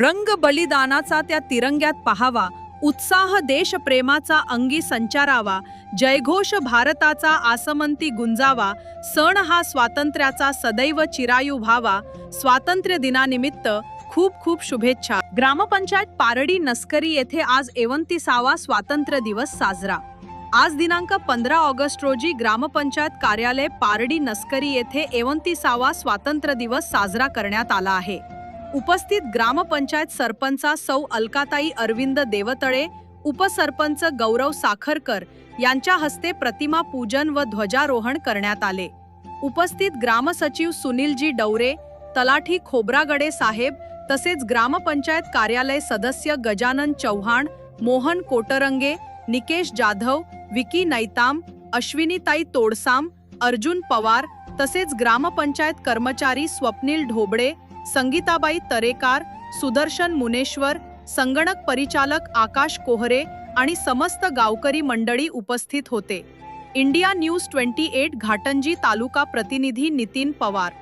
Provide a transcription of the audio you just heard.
रंग बलिदानाचा त्या तिरंग्यात पहावा उत्साह देशप्रेमाचा अंगी संचारावा जयघोष भारताचा आसमंती गुंजावा सण हा स्वातंत्र्याचा सदैव चिरायू व्हावा स्वातंत्र्य दिनानिमित्त खूप खूप शुभेच्छा. ग्रामपंचायत पारडी नस्करी येथे आज एवंतिसावा स्वातंत्र्य दिवस साजरा. आज दिनांक पंधरा ऑगस्ट रोजी ग्रामपंचायत कार्यालय पारडी नस्करी येथे एवंतिसावा स्वातंत्र्य दिवस साजरा करण्यात आला आहे. उपस्थित ग्रामपंचायत सरपंचा सौ अलकाताई अरविंद देवतळे उपसरपंच गौरव साखरकर यांच्या हस्ते प्रतिमा पूजन व ध्वजारोहण करण्यात आले. उपस्थित ग्रामसचिव सुनीलजी डवरे तलाठी खोब्रागडे साहेब तसेच ग्रामपंचायत कार्यालय सदस्य गजानन चव्हाण मोहन कोटरंगे निकेश जाधव विकी नैताम अश्विनीताई तोडसाम अर्जुन पवार तसेच ग्रामपंचायत कर्मचारी स्वप्नील ढोबळे संगीताबाई तरेकार सुदर्शन मुनेश्वर संगणक परिचालक आकाश कोहरे आणि समस्त गावकरी मंडळी उपस्थित होते. India news twenty eight Ghatanji taluka प्रतिनिधी नितीन पवार.